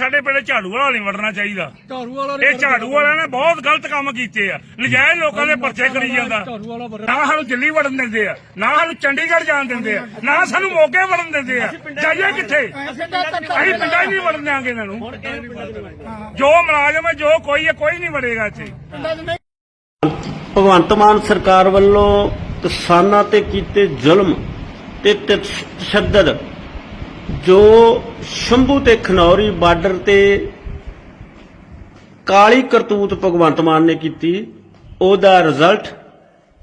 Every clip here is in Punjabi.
ਸਾਡੇ ਪਿੰਡ ਝਾੜੂ ਵਾਲਾ ਨਹੀਂ ਵੜਨਾ ਚਾਹੀਦਾ। ਝਾੜੂ ਵਾਲਾ ਇਹ ਝਾੜੂ ਵਾਲਿਆਂ ਨੇ ਬਹੁਤ ਗਲਤ ਕੰਮ ਕੀਤੇ ਆ। ਨਜਾਇਜ਼ ਲੋਕਾਂ ਦੇ ਪਰਚੇ ਕਰੀ ਜਾਂਦਾ। ਨਾ ਸਾਨੂੰ ਦਿੱਲੀ ਵੜਨ ਦਿੰਦੇ ਆ ਨਾ ਸਾਨੂੰ ਚੰਡੀਗੜ੍ਹ ਜਾਣ ਦਿੰਦੇ ਆ ਨਾ ਸਾਨੂੰ ਮੋਗੇ ਵੜਨ ਦਿੰਦੇ ਆ। ਜਾਈਏ ਕਿੱਥੇ? ਅਸੀਂ ਪਿੰਡਾਂ 'ਚ ਨਹੀਂ ਵੜਨ ਦਿਆਂਗੇ ਇਹਨਾਂ ਨੂੰ। ਜੋ ਮੁਲਾਜ਼ਮ ਹੈ ਜੋ ਕੋਈ ਹੈ ਕੋਈ ਨਹੀਂ ਵੜੇਗਾ ਇੱਥੇ। ਭਗਵੰਤ ਮਾਨ ਸਰਕਾਰ ਵੱਲੋਂ ਕਿਸਾਨਾਂ ਤੇ ਕੀਤੇ ਜ਼ੁਲਮ ਤੇ ਤਸ਼- ਤਸ਼ੱਦਦ ਜੋ ਸ਼ੰਭੂ ਤੇ ਖਨੌਰੀ ਬਾਰਡਰ ਤੇ ਕਾਲੀ ਕਰਤੂਤ ਭਗਵੰਤ ਮਾਨ ਨੇ ਕੀਤੀ, ਉਹਦਾ ਰਿਜ਼ਲਟ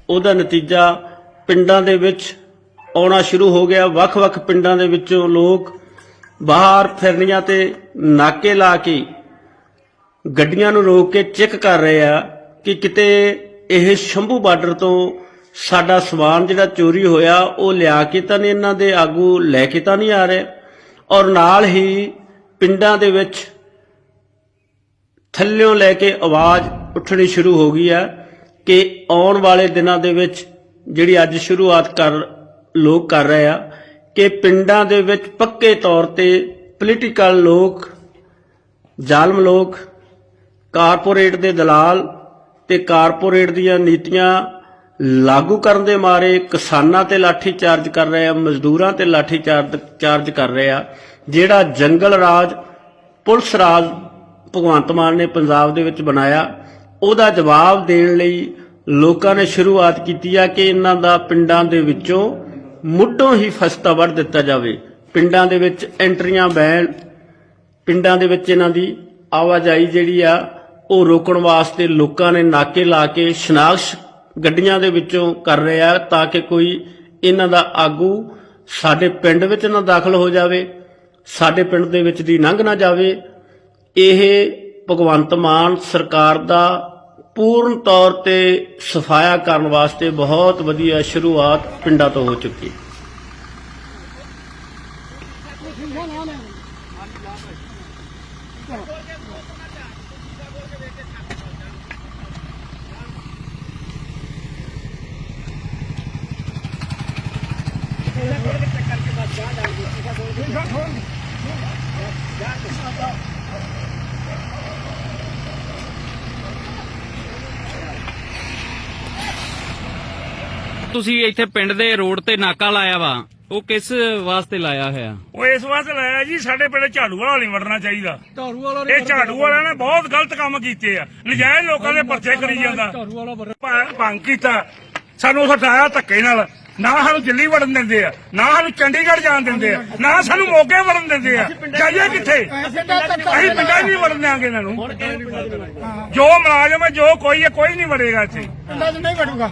ਉਹਦਾ ਨਤੀਜਾ ਪਿੰਡਾਂ ਦੇ ਵਿੱਚ ਆਉਣਾ ਸ਼ੁਰੂ ਹੋ ਗਿਆ। ਵੱਖ-ਵੱਖ ਪਿੰਡਾਂ ਦੇ ਵਿੱਚੋਂ ਲੋਕ ਬਾਹਰ ਫਿਰਨੀਆਂ ਤੇ ਨਾਕੇ ਲਾ ਕੇ ਗੱਡੀਆਂ ਨੂੰ ਰੋਕ ਕੇ ਚੈੱਕ ਕਰ ਰਹੇ ਆ ਕਿ ਕਿਤੇ ਇਹ ਸ਼ੰਭੂ ਬਾਰਡਰ ਤੋਂ ਸਾਡਾ ਸਮਾਨ ਜਿਹੜਾ ਚੋਰੀ ਹੋਇਆ, ਉਹ ਲਿਆ ਕੇ ਤਾਂ ਨਹੀਂ ਇਹਨਾਂ ਦੇ ਆਗੂ, ਲੈ ਕੇ ਤਾਂ ਨਹੀਂ ਆ ਰਹੇ। ਔਰ ਨਾਲ ਹੀ ਪਿੰਡਾਂ ਦੇ ਵਿੱਚ ਥੱਲਿਓਂ ਲੈ ਕੇ ਆਵਾਜ਼ ਉੱਠਣੀ ਸ਼ੁਰੂ ਹੋ ਗਈ ਆ ਕਿ ਆਉਣ ਵਾਲੇ ਦਿਨਾਂ ਦੇ ਵਿੱਚ ਜਿਹੜੀ ਅੱਜ ਸ਼ੁਰੂਆਤ ਕਰ, ਲੋਕ ਕਰ ਰਹੇ ਆ, ਕਿ ਪਿੰਡਾਂ ਦੇ ਵਿੱਚ ਪੱਕੇ ਤੌਰ ਤੇ ਪੋਲੀਟੀਕਲ ਲੋਕ, ਜ਼ਾਲਮ ਲੋਕ, ਕਾਰਪੋਰੇਟ ਦੇ ਦਲਾਲ ਤੇ ਕਾਰਪੋਰੇਟ ਦੀਆਂ ਨੀਤੀਆਂ ਲਾਗੂ ਕਰਨ ਦੇ ਮਾਰੇ ਕਿਸਾਨਾਂ ਤੇ ਲਾਠੀ ਚਾਰਜ ਕਰ ਰਹੇ ਆ, ਮਜ਼ਦੂਰਾਂ ਤੇ ਲਾਠੀ ਚਾਰਜ ਕਰ ਰਹੇ ਆ, ਜਿਹੜਾ ਜੰਗਲ ਰਾਜ, ਪੁਲਿਸ ਰਾਜ ਭਗਵੰਤ ਮਾਨ ਨੇ ਪੰਜਾਬ ਦੇ ਵਿੱਚ ਬਣਾਇਆ, ਉਹਦਾ ਜਵਾਬ ਦੇਣ ਲਈ ਲੋਕਾਂ ਨੇ ਸ਼ੁਰੂਆਤ ਕੀਤੀ ਆ ਕਿ ਇਹਨਾਂ ਦਾ ਪਿੰਡਾਂ ਦੇ ਵਿੱਚੋਂ ਮੁੱਢੋਂ ਹੀ ਫਸਤਾ ਵੱਢ ਦਿੱਤਾ ਜਾਵੇ। ਪਿੰਡਾਂ ਦੇ ਵਿੱਚ ਐਂਟਰੀਆਂ ਬੈਨ ਪਿੰਡਾਂ ਦੇ ਵਿੱਚ ਇਹਨਾਂ ਦੀ ਆਵਾਜਾਈ ਜਿਹੜੀ ਆ, ਉਹ ਰੋਕਣ ਵਾਸਤੇ ਲੋਕਾਂ ਨੇ ਨਾਕੇ ਲਾ ਕੇ ਸ਼ਨਾਖਤ ਗੱਡੀਆਂ ਦੇ ਵਿੱਚੋਂ ਕਰ ਰਿਹਾ ਤਾਂ ਕਿ ਕੋਈ ਇਹਨਾਂ ਦਾ ਆਗੂ ਸਾਡੇ ਪਿੰਡ ਵਿੱਚ ਨਾ ਦਾਖਲ ਹੋ ਜਾਵੇ, ਸਾਡੇ ਪਿੰਡ ਦੇ ਵਿੱਚ ਦੀ ਲੰਘ ਨਾ ਜਾਵੇ। ਇਹ ਭਗਵੰਤ ਮਾਨ ਸਰਕਾਰ ਦਾ ਪੂਰਨ ਤੌਰ ਤੇ ਸਫਾਇਆ ਕਰਨ ਵਾਸਤੇ ਬਹੁਤ ਵਧੀਆ ਸ਼ੁਰੂਆਤ ਪਿੰਡਾਂ ਤੋਂ ਹੋ ਚੁੱਕੀ ਹੈ। ਤੁਸੀਂ ਇੱਥੇ ਪਿੰਡ ਦੇ ਰੋਡ ਤੇ ਨਾਕਾ ਲਾਇਆ ਵਾ ਉਹ ਕਿਸ ਵਾਸਤੇ ਲਾਇਆ ਹੋਇਆ? ਉਹ ਇਸ ਵਾਸਤੇ ਲਾਇਆ ਜੀ ਸਾਡੇ ਪਿੰਡ ਝਾੜੂ ਵਾਲਾ ਨਹੀਂ ਵੜਨਾ ਚਾਹੀਦਾ। ਝਾੜੂ ਵਾਲਾ ਇਹ ਝਾੜੂ ਵਾਲਿਆਂ ਨੇ ਬਹੁਤ ਗਲਤ ਕੰਮ ਕੀਤੇ ਆ। ਨਜਾਇਜ਼ ਲੋਕਾਂ ਦੇ ਪਰਚੇ ਕਰੀ ਜਾਂਦਾ। ਝਾੜੂ ਭੰਗ ਕੀਤਾ। ਸਾਨੂੰ ਉਹ ਹਟਾਇਆ ਧੱਕੇ ਨਾਲ। ਨਾ ਸਾਨੂੰ ਦਿੱਲੀ ਵੜਨ ਦਿੰਦੇ ਆ, ਨਾ ਸਾਨੂੰ ਚੰਡੀਗੜ੍ਹ ਜਾਣ ਦਿੰਦੇ ਆ, ਨਾ ਸਾਨੂੰ ਮੋਗੇ ਵੜਨ ਦਿੰਦੇ ਆ। ਜਾਈਏ ਕਿੱਥੇ? ਅਸੀਂ ਪਿੰਡਾਂ 'ਚ ਨਹੀਂ ਵੜਨ ਦਿਆਂਗੇ ਇਹਨਾਂ ਨੂੰ। ਜੋ ਮੁਲਾਜ਼ਮ ਹੈ, ਜੋ ਕੋਈ ਹੈ, ਕੋਈ ਨਹੀਂ ਵੜੇਗਾ ਇੱਥੇ। ਪਿੰਡਾਂ 'ਚ ਨਹੀਂ ਵੜੂਗਾ।